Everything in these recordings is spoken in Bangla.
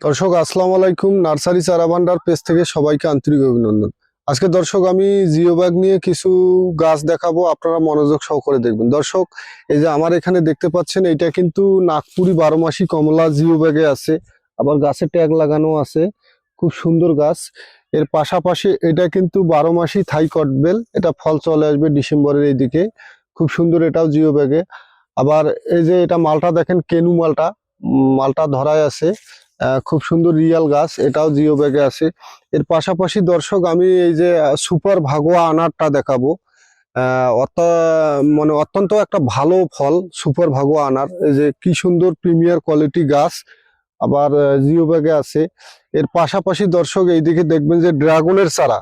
দর্শক, আসসালামু আলাইকুম। নার্সারি চারা ভান্ডার পেজ থেকে সবাইকে আন্তরিক অভিনন্দন। আজকে দর্শক, আমি জিও ব্যাগ নিয়ে কিছু গাছ দেখাবো। আপনারা মনোযোগ সহকারে দেখবেন। দর্শক, এই যে আমার এখানে দেখতে পাচ্ছেন এটা কিন্তু নাগপুরি বারো মাসি কমলা জিও ব্যাগে আছে। আবার গাছে ট্যাগ লাগানো আছে। খুব সুন্দর গাছ। এর পাশাপাশি এটা কিন্তু বারো মাসি থাই কটবেল এটা ফল চলে আসবে ডিসেম্বরের এইদিকে। খুব সুন্দর এটাও জিও ব্যাগে। আবার এই যে এটা মালটা দেখেন, কেনু মালটা। মালটা ধরায় আছে। খুব সুন্দর রিয়াল গাছ, এটাও জিও ব্যাগে আছে। এর পাশাপাশি দর্শক, আমি এই যে সুপার ভাগোয়া আনারটা দেখাবো। অত মানে অত্যন্ত একটা ভালো ফল, সুপার ভাগোয়া আনার। এই যে, কি সুন্দর প্রিমিয়ার কোয়ালিটি গাছ আবার জিও ব্যাগে আছে। এর পাশাপাশি দর্শক, এইদিকে দেখবেন যে, ড্রাগনের চারা।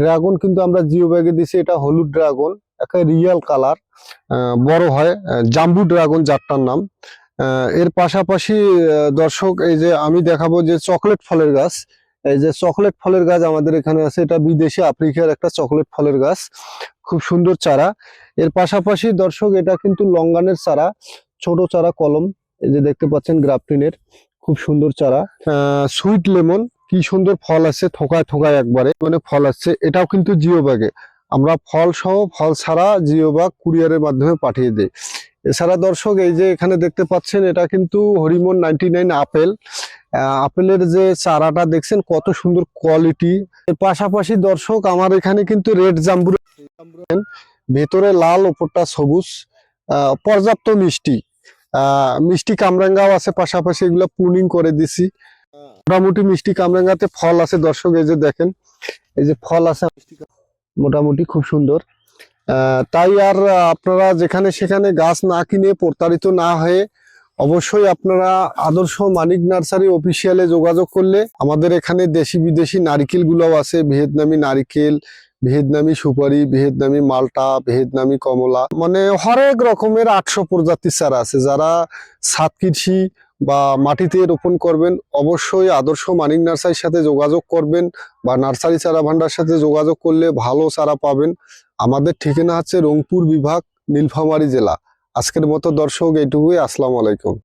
ড্রাগন কিন্তু আমরা জিও ব্যাগে দিছি, এটা হলুদ ড্রাগন, একটা রিয়াল কালার। বড় হয় জাম্বু ড্রাগন, যারটার নাম। এর পাশাপাশি দর্শক, এই যে আমি দেখাবো যে চকলেট ফলের গাছ। এই যে চকলেট ফলের গাছ আমাদের এখানে আছে, এটা বিদেশি, আফ্রিকার একটা চকলেট ফলের গাছ। খুব সুন্দর চারা। এর পাশাপাশি, দর্শক, এটা কিন্তু লঙ্গানের চারা, ছোট চারা কলম। এই যে দেখতে পাচ্ছেন গ্রাফটিনের, খুব সুন্দর চারা। সুইট লেমন, কি সুন্দর ফল আছে থোকায় থোকায় একবারে। মানে ফল আসছে, এটাও কিন্তু জিও আমরা ফল সহ, ফল ছাড়া জিও ব্যাগ কুরিয়ারের মাধ্যমে পাঠিয়ে দিই। এছাড়া দর্শক, এই যে এখানে দেখতে পাচ্ছেন, এটা কিন্তু হরিমন নাইনটি নাইন আপেল। আপেলের যে চারাটা দেখছেন, কত সুন্দর কোয়ালিটি এর পাশাপাশি দর্শক, আমার এখানে কিন্তু রেড জাম্বুর ভেতরে লাল, ওপরটা সবুজ। পর্যাপ্ত মিষ্টি। মিষ্টি কামরাঙ্গাও আছে, পাশাপাশি এগুলো পুনিং করে দিছি। মোটামুটি মিষ্টি কামরাঙ্গাতে ফল আছে, দর্শক, এই যে দেখেন, এই যে ফল আছে মোটামুটি খুব সুন্দর। তাই আর আপনারা যেখানে সেখানে গাছ না কিনে প্রতারিত না হয়ে অবশ্যই আপনারা আদর্শ মানিক নার্সারি অফিসিয়ালে যোগাযোগ করলে আমাদের এখানে দেশি বিদেশি নারিকেল গুলাও আছে, ভিয়েতনামি নারিকেল, ভিয়েতনামি সুপারি, ভিয়েতনামি মালটা, ভিয়েতনামি কমলা। মানে হরেক রকমের আটশো প্রজাতির চারা আছে, যারা সাত কৃষি বা মাটিতে রোপণ করবেন, অবশ্যই আদর্শ মানিক নার্সারির সাথে যোগাযোগ করবেন বা নার্সারি চারা ভান্ডার সাথে যোগাযোগ করলে ভালো চারা পাবেন। আমাদের ঠিকানা হচ্ছে রংপুর বিভাগ, নীলফামারী জেলা। আজকের মতো দর্শক, এইটুকুই। আসসালামু আলাইকুম।